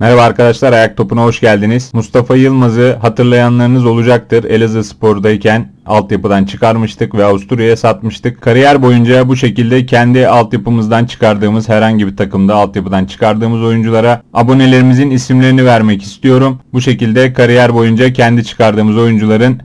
Merhaba arkadaşlar Ayak Topu'na hoş geldiniz. Mustafa Yılmaz'ı hatırlayanlarınız olacaktır. Elazığ Spor'dayken altyapıdan çıkarmıştık ve Avusturya'ya satmıştık. Kariyer boyunca bu şekilde kendi altyapımızdan çıkardığımız herhangi bir takımda altyapıdan çıkardığımız oyunculara abonelerimizin isimlerini vermek istiyorum. Bu şekilde kariyer boyunca kendi çıkardığımız oyuncuların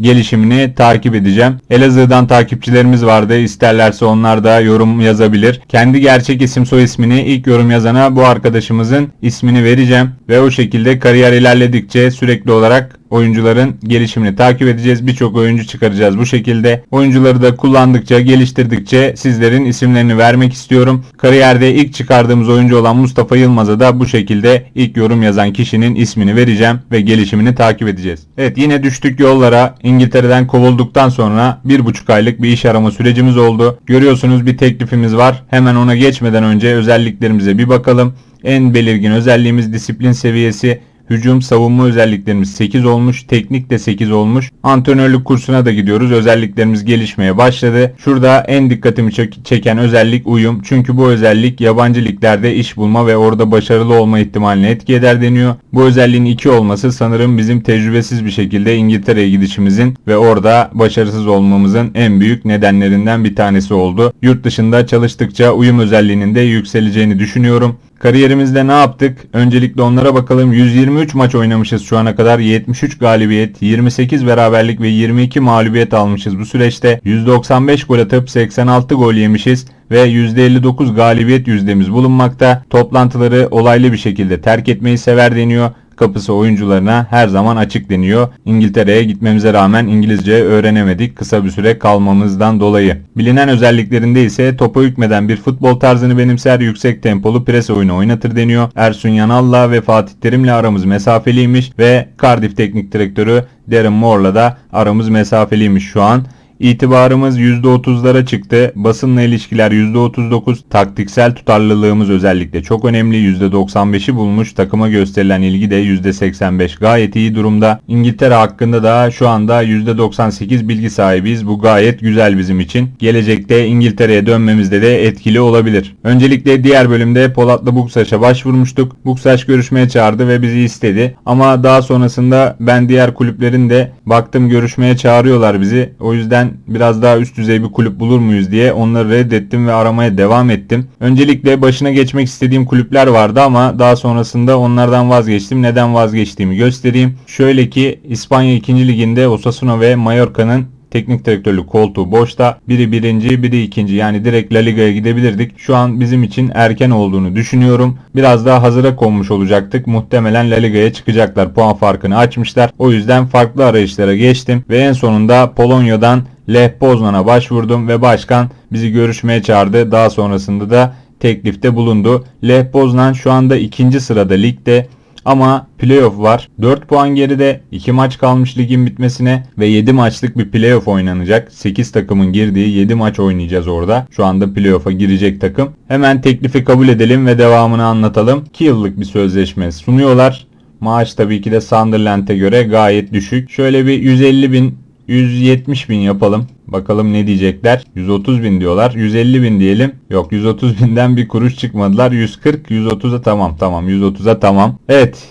gelişimini takip edeceğim. Elazığ'dan takipçilerimiz vardı. İsterlerse onlar da yorum yazabilir. Kendi gerçek isim soy ismini ilk yorum yazana bu arkadaşımızın ismini vereceğim. Ve o şekilde kariyer ilerledikçe sürekli olarak oyuncuların gelişimini takip edeceğiz. Birçok oyuncu çıkaracağız bu şekilde. Oyuncuları da kullandıkça, geliştirdikçe sizlerin isimlerini vermek istiyorum. Kariyerde ilk çıkardığımız oyuncu olan Mustafa Yılmaz'a da bu şekilde ilk yorum yazan kişinin ismini vereceğim ve gelişimini takip edeceğiz. Evet yine düştük yollara. İngiltere'den kovulduktan sonra bir buçuk aylık bir iş arama sürecimiz oldu. Görüyorsunuz bir teklifimiz var. Hemen ona geçmeden önce özelliklerimize bir bakalım. En belirgin özelliğimiz disiplin seviyesi Hücum savunma özelliklerimiz 8 olmuş. Teknik de 8 olmuş. Antrenörlük kursuna da gidiyoruz. Özelliklerimiz gelişmeye başladı. Şurada en dikkatimi çeken özellik uyum. Çünkü bu özellik yabancı liglerde iş bulma ve orada başarılı olma ihtimalini etki eder deniyor. Bu özelliğin 2 olması sanırım bizim tecrübesiz bir şekilde İngiltere'ye gidişimizin ve orada başarısız olmamızın en büyük nedenlerinden bir tanesi oldu. Yurt dışında çalıştıkça uyum özelliğinin de yükseleceğini düşünüyorum. Kariyerimizde ne yaptık? Öncelikle onlara bakalım. 123 maç oynamışız şu ana kadar. 73 galibiyet, 28 beraberlik ve 22 mağlubiyet almışız bu süreçte. 195 gol atıp 86 gol yemişiz ve %59 galibiyet yüzdemiz bulunmakta. Toplantıları olaylı bir şekilde terk etmeyi sever deniyor kapısı oyuncularına her zaman açık deniyor. İngiltere'ye gitmemize rağmen İngilizce öğrenemedik kısa bir süre kalmamızdan dolayı. Bilinen özelliklerinde ise topa hükmeden bir futbol tarzını benimser yüksek tempolu pres oyunu oynatır deniyor. Ersun Yanal'la ve Fatih Terim'le aramız mesafeliymiş ve Cardiff teknik direktörü Darren Moore'la da aramız mesafeliymiş şu an. İtibarımız %30'lara çıktı. Basınla ilişkiler %39. Taktiksel tutarlılığımız özellikle çok önemli. %95'i bulmuş. Takıma gösterilen ilgi de %85 gayet iyi durumda. İngiltere hakkında da şu anda %98 bilgi sahibiyiz. Bu gayet güzel bizim için. Gelecekte İngiltere'ye dönmemizde de etkili olabilir. Öncelikle diğer bölümde Polat'la Buksaş'a başvurmuştuk. Buksaş görüşmeye çağırdı ve bizi istedi. Ama daha sonrasında ben diğer kulüplerin de baktım görüşmeye çağırıyorlar bizi. O yüzden biraz daha üst düzey bir kulüp bulur muyuz diye onları reddettim ve aramaya devam ettim. Öncelikle başına geçmek istediğim kulüpler vardı ama daha sonrasında onlardan vazgeçtim. Neden vazgeçtiğimi göstereyim. Şöyle ki İspanya 2. Liginde Osasuna ve Mallorca'nın teknik direktörlük koltuğu boşta. Biri birinci, biri ikinci. Yani direkt La Liga'ya gidebilirdik. Şu an bizim için erken olduğunu düşünüyorum. Biraz daha hazıra konmuş olacaktık. Muhtemelen La Liga'ya çıkacaklar. Puan farkını açmışlar. O yüzden farklı arayışlara geçtim. Ve en sonunda Polonya'dan Lech Poznan'a başvurdum ve başkan bizi görüşmeye çağırdı. Daha sonrasında da teklifte bulundu. Lech Poznan şu anda ikinci sırada ligde. Ama playoff var. 4 puan geride 2 maç kalmış ligin bitmesine ve 7 maçlık bir playoff oynanacak. 8 takımın girdiği 7 maç oynayacağız orada. Şu anda playoff'a girecek takım. Hemen teklifi kabul edelim ve devamını anlatalım. 2 yıllık bir sözleşme sunuyorlar. Maaş tabii ki de Sunderland'e göre gayet düşük. Şöyle bir 150 bin 170 bin yapalım. Bakalım ne diyecekler. 130 bin diyorlar. 150 bin diyelim. Yok 130 binden bir kuruş çıkmadılar. 140, 130'a tamam tamam 130'a tamam. Evet.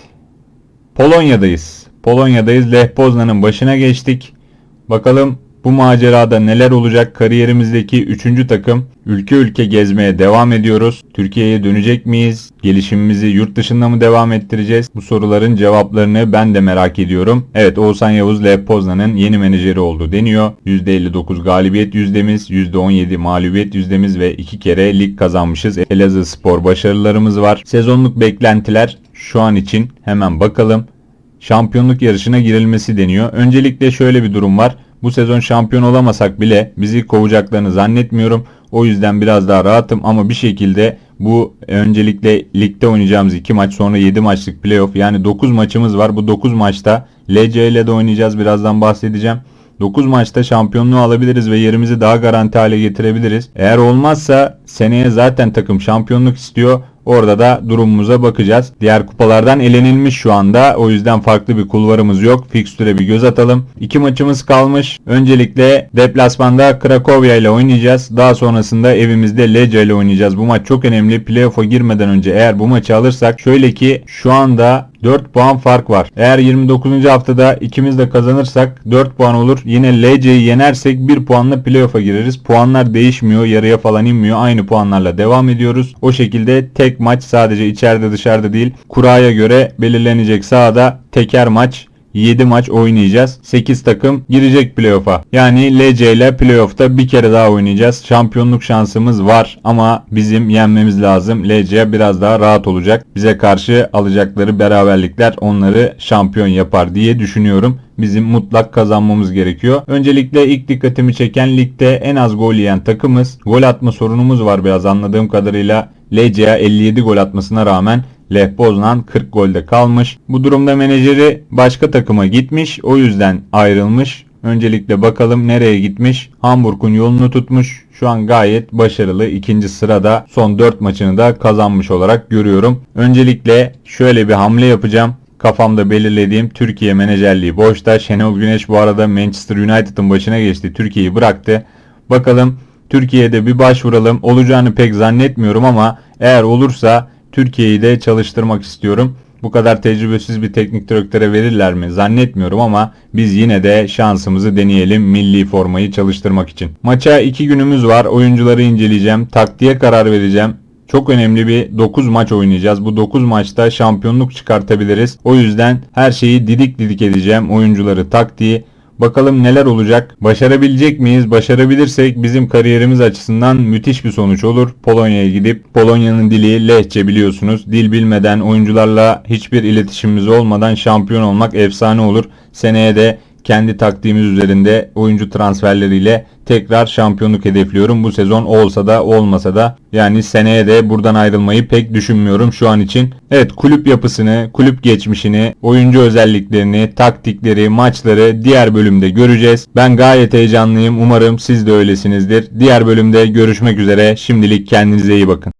Polonya'dayız. Polonya'dayız. Lech Poznan'ın başına geçtik. Bakalım bu macerada neler olacak kariyerimizdeki 3. takım ülke ülke gezmeye devam ediyoruz. Türkiye'ye dönecek miyiz? Gelişimimizi yurt dışında mı devam ettireceğiz? Bu soruların cevaplarını ben de merak ediyorum. Evet Oğuzhan Yavuz Lev Poznan'ın yeni menajeri oldu deniyor. %59 galibiyet yüzdemiz, %17 mağlubiyet yüzdemiz ve 2 kere lig kazanmışız. Elazığ Spor başarılarımız var. Sezonluk beklentiler şu an için hemen bakalım. Şampiyonluk yarışına girilmesi deniyor. Öncelikle şöyle bir durum var. Bu sezon şampiyon olamasak bile bizi kovacaklarını zannetmiyorum. O yüzden biraz daha rahatım ama bir şekilde bu öncelikle ligde oynayacağımız 2 maç sonra 7 maçlık playoff yani 9 maçımız var. Bu 9 maçta LC ile de oynayacağız birazdan bahsedeceğim. 9 maçta şampiyonluğu alabiliriz ve yerimizi daha garanti hale getirebiliriz. Eğer olmazsa seneye zaten takım şampiyonluk istiyor. Orada da durumumuza bakacağız. Diğer kupalardan elenilmiş şu anda. O yüzden farklı bir kulvarımız yok. Fikstüre bir göz atalım. İki maçımız kalmış. Öncelikle deplasmanda Cracovia ile oynayacağız. Daha sonrasında evimizde Lecce ile oynayacağız. Bu maç çok önemli. Playoff'a girmeden önce eğer bu maçı alırsak şöyle ki şu anda 4 puan fark var. Eğer 29. haftada ikimiz de kazanırsak 4 puan olur. Yine LC'yi yenersek 1 puanla playoff'a gireriz. Puanlar değişmiyor. Yarıya falan inmiyor. Aynı puanlarla devam ediyoruz. O şekilde tek maç sadece içeride dışarıda değil. Kuraya göre belirlenecek sahada teker maç 7 maç oynayacağız. 8 takım girecek playoff'a. Yani LC ile playoff'ta bir kere daha oynayacağız. Şampiyonluk şansımız var ama bizim yenmemiz lazım. LC biraz daha rahat olacak. Bize karşı alacakları beraberlikler onları şampiyon yapar diye düşünüyorum. Bizim mutlak kazanmamız gerekiyor. Öncelikle ilk dikkatimi çeken ligde en az gol yiyen takımız. Gol atma sorunumuz var biraz anladığım kadarıyla. LC'ye 57 gol atmasına rağmen Lech Poznan 40 golde kalmış. Bu durumda menajeri başka takıma gitmiş. O yüzden ayrılmış. Öncelikle bakalım nereye gitmiş. Hamburg'un yolunu tutmuş. Şu an gayet başarılı. ikinci sırada son 4 maçını da kazanmış olarak görüyorum. Öncelikle şöyle bir hamle yapacağım. Kafamda belirlediğim Türkiye menajerliği boşta. Şenol Güneş bu arada Manchester United'ın başına geçti. Türkiye'yi bıraktı. Bakalım Türkiye'de bir başvuralım. Olacağını pek zannetmiyorum ama eğer olursa Türkiye'yi de çalıştırmak istiyorum. Bu kadar tecrübesiz bir teknik direktöre verirler mi? Zannetmiyorum ama biz yine de şansımızı deneyelim milli formayı çalıştırmak için. Maça 2 günümüz var. Oyuncuları inceleyeceğim. Taktiğe karar vereceğim. Çok önemli bir 9 maç oynayacağız. Bu 9 maçta şampiyonluk çıkartabiliriz. O yüzden her şeyi didik didik edeceğim. Oyuncuları, taktiği. Bakalım neler olacak. Başarabilecek miyiz? Başarabilirsek bizim kariyerimiz açısından müthiş bir sonuç olur. Polonya'ya gidip Polonya'nın dili lehçe biliyorsunuz. Dil bilmeden oyuncularla hiçbir iletişimimiz olmadan şampiyon olmak efsane olur. Seneye de kendi taktiğimiz üzerinde oyuncu transferleriyle tekrar şampiyonluk hedefliyorum. Bu sezon olsa da olmasa da yani seneye de buradan ayrılmayı pek düşünmüyorum şu an için. Evet kulüp yapısını, kulüp geçmişini, oyuncu özelliklerini, taktikleri, maçları diğer bölümde göreceğiz. Ben gayet heyecanlıyım. Umarım siz de öylesinizdir. Diğer bölümde görüşmek üzere. Şimdilik kendinize iyi bakın.